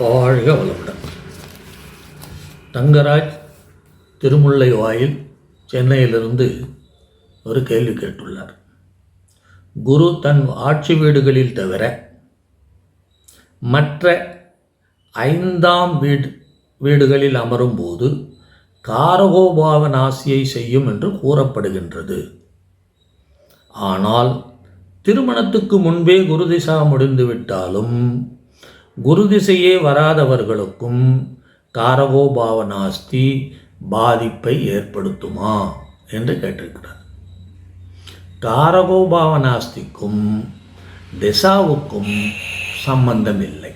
வாழ்க வளமுடன். தங்கராஜ் திருமுல்லை வாயில் சென்னையிலிருந்து ஒரு கேள்வி கேட்டுள்ளார். குரு தன் ஆட்சி வீடுகளில் தவிர மற்ற ஐந்தாம் வீடு வீடுகளில் அமரும்போது காரகோபாவ நாசியை செய்யும் என்று கூறப்படுகின்றது. ஆனால் திருமணத்துக்கு முன்பே குரு திசா முடிந்துவிட்டாலும் குரு திசையே வராதவர்களுக்கும் காரகோபாவனாஸ்தி பாதிப்பை ஏற்படுத்துமா என்று கேட்டிருக்கிறார். காரகோபாவ நாஸ்திக்கும் திசாவுக்கும் சம்பந்தம் இல்லை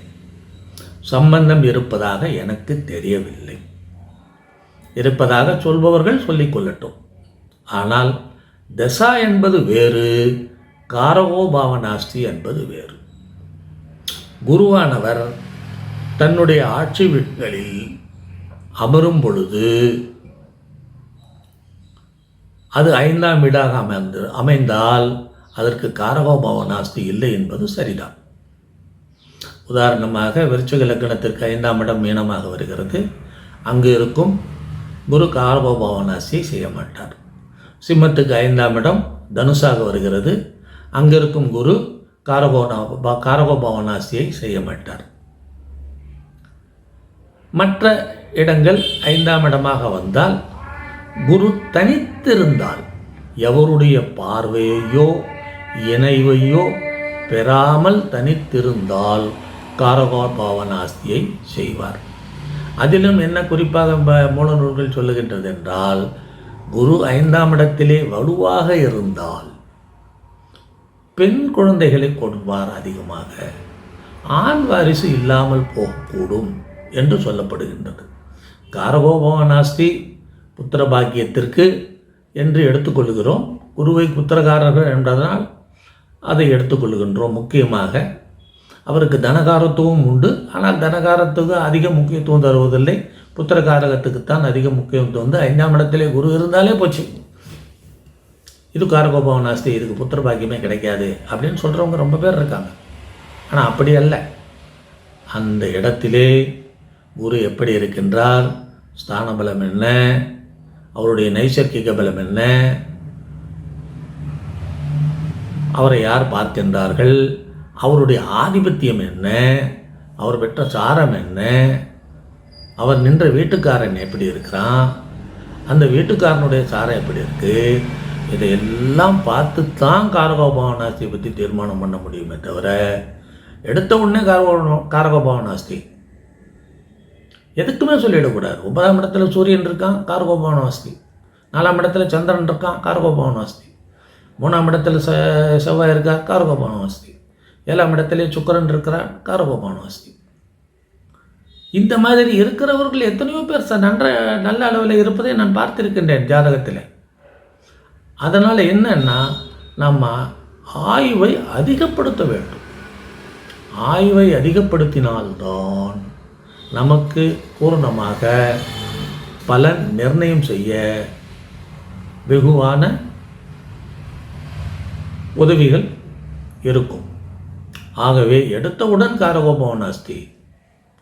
சம்பந்தம் இருப்பதாக எனக்கு தெரியவில்லை. இருப்பதாக சொல்பவர்கள் சொல்லிக்கொள்ளட்டும் ஆனால் தசா என்பது வேறு காரகோபாவனாஸ்தி என்பது வேறு. குருவானவர் தன்னுடைய ஆட்சி வீடுகளில் அமரும் பொழுது அது ஐந்தாம் வீடாக அமைந்து அமைந்தால் அதற்கு காரகோபாவனாஸ்தி இல்லை என்பது சரிதான். உதாரணமாக விருச்சக லக்கணத்திற்கு ஐந்தாம் இடம் மீனமாக வருகிறது. அங்கு இருக்கும் குரு காரகோபாவனாஸ்தியை செய்ய மாட்டார். சிம்மத்துக்கு ஐந்தாம் இடம் தனுசாக வருகிறது. அங்கிருக்கும் குரு காரகோனா காரகோபாவனாசியை செய்ய மாட்டார். மற்ற இடங்கள் ஐந்தாம் இடமாக வந்தால் குரு தனித்திருந்தால் எவருடைய பார்வையையோ இணைவையோ பெறாமல் தனித்திருந்தால் காரகோபாவனாஸ்தியை செய்வார். அதிலும் என்ன குறிப்பாக மூல நூல்கள் சொல்லுகின்றது என்றால் குரு ஐந்தாம் இடத்திலே வலுவாக இருந்தால் பெண் குழந்தைகளை கொடுப்பார் அதிகமாக. ஆண் வாரிசு இல்லாமல் போகக்கூடும் என்று சொல்லப்படுகின்றது. காரகோபவனாஸ்தி புத்திர பாக்கியத்திற்கு என்று எடுத்துக்கொள்கிறோம். குருவை புத்திரகாரர்கள் என்பதனால் அதை எடுத்துக்கொள்கின்றோம் முக்கியமாக. அவருக்கு தனகாரத்துவம் உண்டு. ஆனால் தனகாரத்துக்கு அதிக முக்கியத்துவம் தருவதில்லை. புத்திரகாரகத்துக்குத்தான் அதிக முக்கியத்துவம் வந்து ஐந்தாம் இடத்திலே குரு இருந்தாலே போச்சு. இது காரகோபவன் நாஸ்தி இதுக்கு புத்திர பாக்கியமே கிடைக்காது அப்படின்னு சொல்கிறவங்க ரொம்ப பேர் இருக்காங்க. ஆனால் அப்படி அல்ல. அந்த இடத்திலே குரு எப்படி இருக்கின்றார்? ஸ்தான பலம் என்ன? அவருடைய நைசர்கிக பலம் என்ன? அவரை யார் பார்க்கின்றார்கள்? அவருடைய ஆதிபத்தியம் என்ன? அவர் பெற்ற சாரம் என்ன? அவர் நின்ற வீட்டுக்காரன் எப்படி இருக்கிறான்? அந்த வீட்டுக்காரனுடைய சாரம் எப்படி இருக்குது இதையெல்லாம் பார்த்து தான் காரகோபாவனாஸ்தியை பற்றி தீர்மானம் பண்ண முடியுமே தவிர எடுத்த உடனே காரகோ காரகோபாவனாஸ்தி எதுக்குமே சொல்லிடக்கூடாது. ஒன்பதாம் இடத்துல சூரியன் இருக்கான் காரகோபாவனாஸ்தி நாலாம் இடத்துல சந்திரன் இருக்கான் காரகோபாவனாஸ்தி மூணாம் இடத்துல செ செவ்வாய் இருக்கா காரகோபாவனாஸ்தி ஏழாம் இடத்துல சுக்கரன் இருக்கிறான் காரகோபாவனாஸ்தி இந்த மாதிரி இருக்கிறவர்கள் எத்தனையோ பேர் நன்ற நல்ல அளவில் இருப்பதை நான் பார்த்திருக்கின்றேன் ஜாதகத்தில். அதனால் என்னன்னா நம்ம ஆய்வை அதிகப்படுத்த வேண்டும். ஆய்வை அதிகப்படுத்தினால்தான் நமக்கு பூர்ணமாக பலன் நிர்ணயம் செய்ய வெகுவான உதவிகள் இருக்கும். ஆகவே எடுத்தவுடன் காரகோபம் நாஸ்தி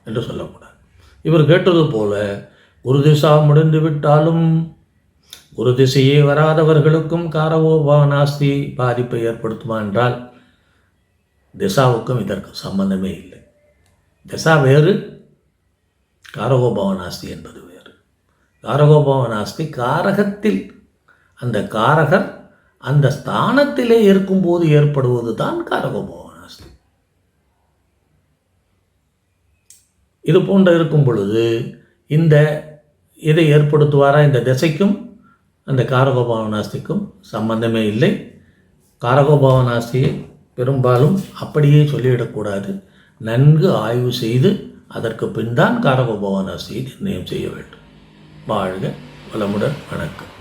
என்று சொல்லக்கூடாது. இவர் கேட்டது போல ஒரு திசா முடிந்து விட்டாலும் ஒரு திசையே வராதவர்களுக்கும் காரவோபா நாஸ்தி பாதிப்பை ஏற்படுத்துமா என்றால் திசாவுக்கும் இதற்கு சம்பந்தமே இல்லை. திசா வேறு காரகோபவனாஸ்தி என்பது வேறு. காரகோபவனாஸ்தி காரகத்தில் அந்த காரகர் அந்த ஸ்தானத்திலே இருக்கும்போது ஏற்படுவது தான் காரகோபவனாஸ்தி. இது போன்ற இருக்கும் பொழுது இந்த இதை ஏற்படுத்துவாரா? இந்த திசைக்கும் அந்த காரகோபாவனாஸ்திக்கும் சம்பந்தமே இல்லை. காரகோபாவனாஸ்தியை பெரும்பாலும் அப்படியே சொல்லிவிடக்கூடாது. நன்கு ஆய்வு செய்து அதற்கு பின் தான் காரகோபாவனாஸ்தியை நிர்ணயம் செய்ய வேண்டும். வாழ்க வளமுடன் வணக்கம்.